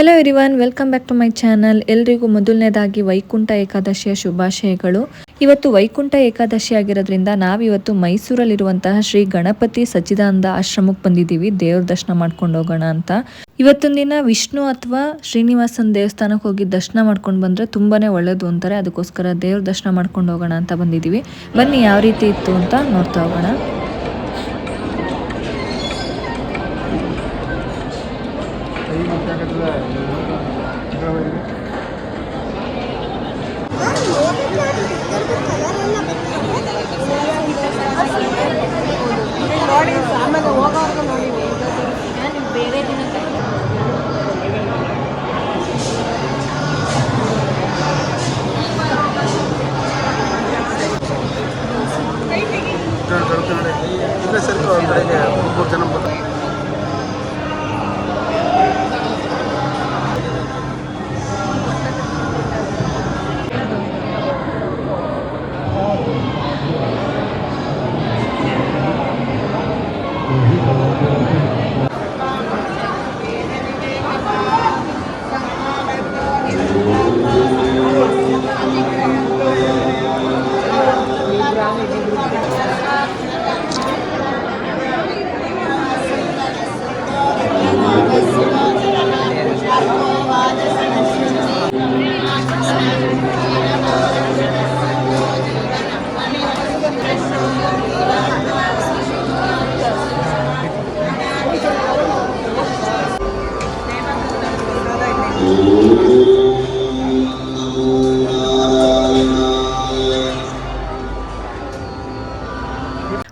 Hello everyone welcome back to my channel ಎಲ್ರಿಗೂ ಮೊದಲನೇದಾಗಿ ವೈಕುಂಠ ಏಕಾದಶಿಯ ಶುಭಾಶಯಗಳು. ಇವತ್ತು ವೈಕುಂಠ ಏಕಾದಶಿ ಆಗಿರೋದ್ರಿಂದ ನಾವಿವತ್ತು ಮೈಸೂರಲ್ಲಿರುವಂತಹ ಶ್ರೀ ಗಣಪತಿ ಸಚ್ಚಿದಾನಂದ ಆಶ್ರಮಕ್ಕೆ ಬಂದಿದ್ದೀವಿ. ದೇವ್ರ ದರ್ಶನ ಮಾಡ್ಕೊಂಡು ಹೋಗೋಣ ಅಂತ. ಇವತ್ತೊಂದು ದಿನ ವಿಷ್ಣು ಅಥವಾ ಶ್ರೀನಿವಾಸನ ದೇವಸ್ಥಾನಕ್ಕೆ ಹೋಗಿ ದರ್ಶನ ಮಾಡ್ಕೊಂಡು ಬಂದ್ರೆ ತುಂಬಾನೇ ಒಳ್ಳೇದು ಅಂತಾರೆ. ಅದಕ್ಕೋಸ್ಕರ ದೇವ್ರ ದರ್ಶನ ಮಾಡ್ಕೊಂಡು ಹೋಗೋಣ ಅಂತ ಬಂದಿದ್ದೀವಿ. ಬನ್ನಿ, ಯಾವ ರೀತಿ ಇತ್ತು ಅಂತ ನೋಡ್ತಾ ಹೋಗೋಣ. ನೋಡಿ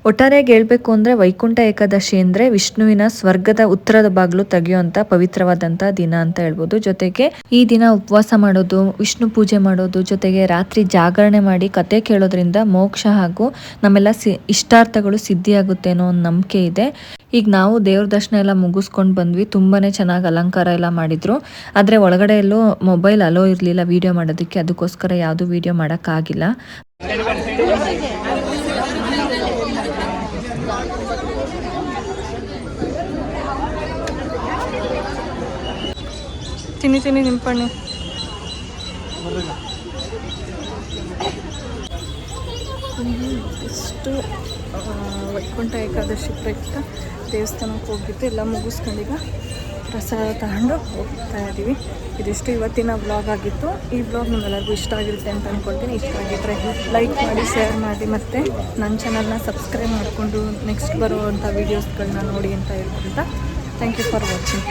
ಒಟ್ಟಾರೆಯಾಗಿ ಹೇಳ್ಬೇಕು ಅಂದ್ರೆ ವೈಕುಂಠ ಏಕಾದಶಿ ಅಂದ್ರೆ ವಿಷ್ಣುವಿನ ಸ್ವರ್ಗದ ಉತ್ತರದ ಬಾಗಿಲು ತೆಗೆಯುವಂಥ ಪವಿತ್ರವಾದಂತ ದಿನ ಅಂತ ಹೇಳ್ಬೋದು. ಜೊತೆಗೆ ಈ ದಿನ ಉಪವಾಸ ಮಾಡೋದು, ವಿಷ್ಣು ಪೂಜೆ ಮಾಡೋದು, ಜೊತೆಗೆ ರಾತ್ರಿ ಜಾಗರಣೆ ಮಾಡಿ ಕತೆ ಕೇಳೋದ್ರಿಂದ ಮೋಕ್ಷ ಹಾಗೂ ನಮ್ಮೆಲ್ಲ ಸಿ, ಇಷ್ಟಾರ್ಥಗಳು ಸಿದ್ಧಿಯಾಗುತ್ತೆ ಅನ್ನೋ ಒಂದು ನಂಬಿಕೆ ಇದೆ. ಈಗ ನಾವು ದೇವ್ರ ದರ್ಶನ ಎಲ್ಲ ಮುಗಿಸ್ಕೊಂಡು ಬಂದ್ವಿ, ತುಂಬಾನೇ ಚೆನ್ನಾಗಿ ಅಲಂಕಾರ ಎಲ್ಲ ಮಾಡಿದ್ರು. ಆದ್ರೆ ಒಳಗಡೆ ಎಲ್ಲೂ ಮೊಬೈಲ್ ಅಲೋ ಇರಲಿಲ್ಲ ವಿಡಿಯೋ ಮಾಡೋದಕ್ಕೆ, ಅದಕ್ಕೋಸ್ಕರ ಯಾವುದು ವಿಡಿಯೋ ಮಾಡೋಕ್ಕಾಗಿಲ್ಲ. ತಿನ್ನಿ ತಿನ್ನಿ ನಿಂಪಣ್ಣು ಇಷ್ಟು ವೈಕುಂಠ ಏಕಾದಶಿ ಪ್ರಯುಕ್ತ ದೇವಸ್ಥಾನಕ್ಕೆ ಹೋಗಿದ್ದು, ಎಲ್ಲ ಮುಗಿಸ್ಕೊಂಡೀಗ ಪ್ರಸಾದ ತಗೊಂಡು ಹೋಗ್ತಾ ಇದ್ದೀವಿ ಇದಿಷ್ಟು ಇವತ್ತಿನ ಬ್ಲಾಗ್ ಆಗಿತ್ತು. ಈ ಬ್ಲಾಗ್ ನಿಮ್ಮೆಲ್ಲರಿಗೂ ಇಷ್ಟ ಆಗಿರುತ್ತೆ ಅಂತ ಅಂದ್ಕೊಳ್ತೀನಿ ಇಷ್ಟ ಆಗಿದ್ರೆ ಲೈಕ್ ಮಾಡಿ ಶೇರ್ ಮಾಡಿ, ಮತ್ತು ನನ್ನ ಚಾನಲ್ನ ಸಬ್ಸ್ಕ್ರೈಬ್ ಮಾಡಿಕೊಂಡು ನೆಕ್ಸ್ಟ್ ಬರುವಂಥ ವೀಡಿಯೋಸ್ಗಳನ್ನ ನೋಡಿ ಅಂತ ಹೇಳ್ಕೊಂತ ಥ್ಯಾಂಕ್ ಯು ಫಾರ್ ವಾಚಿಂಗ್